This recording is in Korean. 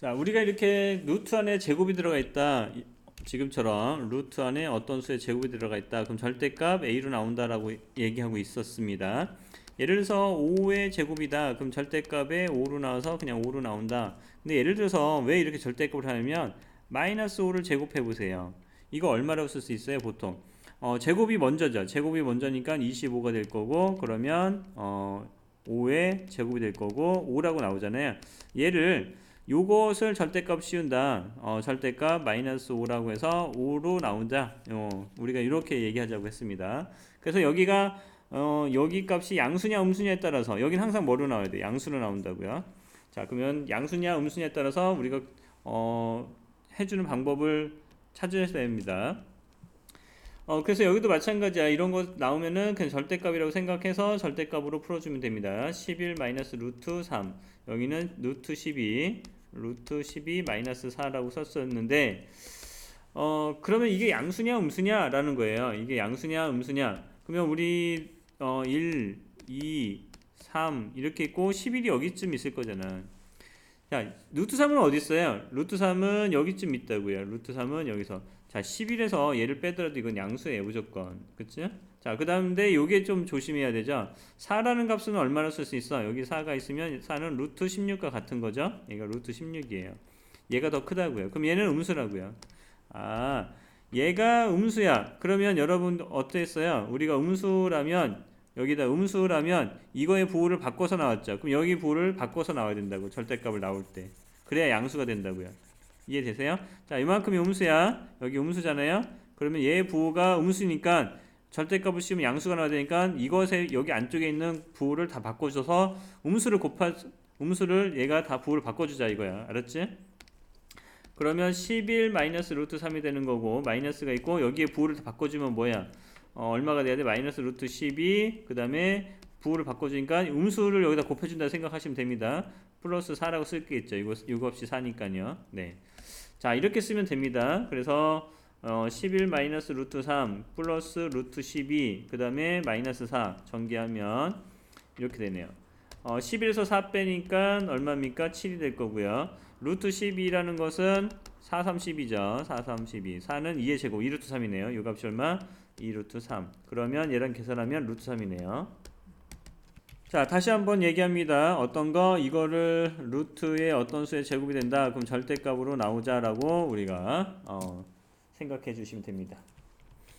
자, 우리가 이렇게 루트 안에 제곱이 들어가 있다. 이- 지금처럼 루트 안에 어떤 수의 제곱이 들어가 있다. 그럼 절대값 a로 나온다라고 얘기하고 있었습니다. 예를 들어서 5의 제곱이다. 그럼 절대값에 5로 나와서 그냥 5로 나온다. 근데 예를 들어서 왜 이렇게 절대값을 하냐면 마이너스 5를 제곱해 보세요. 이거 얼마라고 쓸 수 있어요, 보통? 어, 제곱이 먼저죠. 제곱이 먼저니까 25가 될 거고 그러면 어, 5의 제곱이 될 거고 5라고 나오잖아요. 얘를 요것을 절대값 씌운다. 어, 절대값 마이너스 5라고 해서 5로 나온다. 어, 우리가 이렇게 얘기하자고 했습니다. 그래서 여기가 어, 여기 값이 양수냐 음수냐에 따라서 여기는 항상 뭐로 나와야 돼? 양수로 나온다고요. 자, 그러면 양수냐 음수냐에 따라서 우리가 어, 해주는 방법을 찾으셔야 됩니다. 어, 그래서 여기도 마찬가지야. 이런 거 나오면은 그냥 절대값이라고 생각해서 절대값으로 풀어주면 됩니다. 11 마이너스 루트 3. 여기는 루트 12, 루트 12 마이너스 4라고 썼었는데, 어, 그러면 이게 양수냐 음수냐라는 거예요. 이게 양수냐 음수냐. 그러면 우리, 어, 1, 2, 3 이렇게 있고 11이 여기쯤 있을 거잖아. 자, 루트 3은 어디 있어요? 루트 3은 여기쯤 있다고요. 루트 3은 여기서. 자, 11에서 얘를 빼더라도 이건 양수예요, 무조건. 그치? 자, 그 다음에 요게 좀 조심해야 되죠? 4라는 값은 얼마나 쓸 수 있어? 여기 4가 있으면 4는 루트 16과 같은 거죠? 얘가 루트 16이에요. 얘가 더 크다고요. 그럼 얘는 음수라고요. 아, 얘가 음수야. 그러면 여러분 어땠어요? 우리가 음수라면 여기다 음수라면 이거의 부호를 바꿔서 나왔죠. 그럼 여기 부호를 바꿔서 나와야 된다고. 절대값을 나올 때. 그래야 양수가 된다고요. 이해되세요? 자, 이만큼이 음수야. 여기 음수잖아요. 그러면 얘의 부호가 음수니까 절대값을 씌우면 양수가 나와야 되니까 이것에 여기 안쪽에 있는 부호를 다 바꿔줘서 음수를 곱하 음수를 얘가 다 부호를 바꿔주자 이거야. 알았지? 그러면 11 마이너스 루트 3이 되는 거고 마이너스가 있고 여기에 부호를 다 바꿔주면 뭐야? 어, 얼마가 돼야 돼? 마이너스 루트 12 그 다음에 부호를 바꿔주니까 음수를 여기다 곱해준다 생각하시면 됩니다. 플러스 4라고 쓸게 있죠. 이거, 이거 없이 4니까요. 네. 자, 이렇게 쓰면 됩니다. 그래서 어, 11 마이너스 루트 3 플러스 루트 12 그 다음에 마이너스 4 전개하면 이렇게 되네요. 어, 11에서 4 빼니까 얼마입니까? 7이 될 거고요. 루트 12라는 것은 4, 3, 12죠. 4, 3, 12. 4는 2의 제곱, 2루트 3이네요. 요 값이 얼마? 2루트 3. 그러면 얘랑 계산하면 루트 3이네요. 자, 다시 한번 얘기합니다. 어떤 거? 이거를 루트의 어떤 수의 제곱이 된다. 그럼 절대값으로 나오자라고 우리가 어, 생각해 주시면 됩니다.